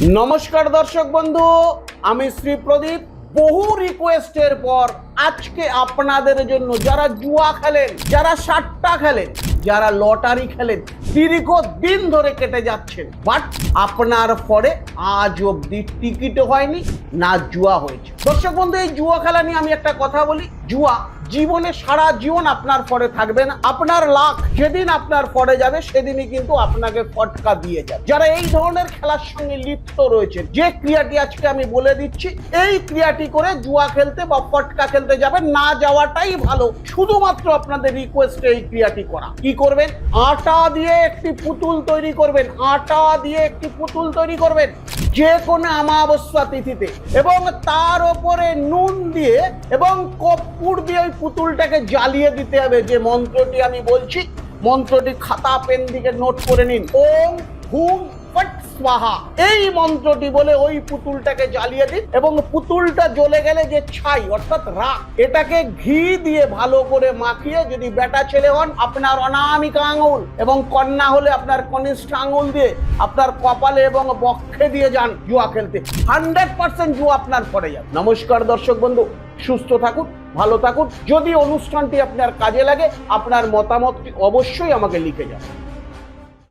নমস্কার দর্শক বন্ধু, আমি শ্রী প্রদীপ। বহু রিকোয়েস্টের পর আজকে আপনাদের জন্য যারা জুয়া খেলেন, যারা সাট্টা খেলেন, যারা লটারি খেলেন দীর্ঘ দিন ধরে কেটে যাচ্ছেন। বাট আপনার পরে আজ অব্দি টিকিটও হয়নি, না জুয়া হয়েছে। দর্শক বন্ধু, এই জুয়া খেলা নিয়ে আমি একটা কথা বলি। জুয়া জীবনে সারা জীবন আপনার পরে থাকবেন আপনার লাখ যেদিন আপনার পরে যাবে, সেদিনই কিন্তু আপনাকে ফটকা দিয়ে যাবে। যারা এই ধরনের খেলার সঙ্গে লিপ্ত রয়েছে, যে ক্রিয়াটি আজকে আমি বলে দিচ্ছি, এই ক্রিয়াটি করে জুয়া খেলতে বা ফটকা খেলতে যাবেন, না যাওয়াটাই ভালো। শুধুমাত্র আপনাদের রিকোয়েস্টে এই ক্রিয়াটি করা। কি করবেন? আটা দিয়ে একটি পুতুল তৈরি করবেন। আটা দিয়ে একটি পুতুল তৈরি করবেন যে কোনো অমাবস্যা তিথিতে। এবং তার ওপরে নুন দিয়ে এবং কর্পূর দিয়ে ওই পুতুলটাকে জ্বালিয়ে দিতে হবে, যে মন্ত্রটি আমি বলছি, মন্ত্রটি খাতা পেন দিকে নোট করে নিন। ওম, হুম স্বাহা। এই মন্ত্রটি বলে ওই পুতুলটাকে জ্বালিয়ে দিন এবং পুতুলটা জ্বলে গেলে যে ছাই, অর্থাৎ রাখ এটাকে ঘি দিয়ে ভালো করে মাখিয়ে যদি বেটা ছেলে হন, আপনার অনামিকা আঙুল এবং কন্যা হলে আপনার কনিষ্ঠ আঙুল দিয়ে আপনার কপালে এবং বক্ষে দিয়ে যান জুয়া খেলতে। হান্ড্রেড পার্সেন্ট জুয়া আপনার পরে যান নমস্কার দর্শক বন্ধু, সুস্থ থাকুন, ভালো থাকুন। যদি অনুষ্ঠানটি আপনার কাজে লাগে, আপনার মতামতটি অবশ্যই আমাকে লিখে যান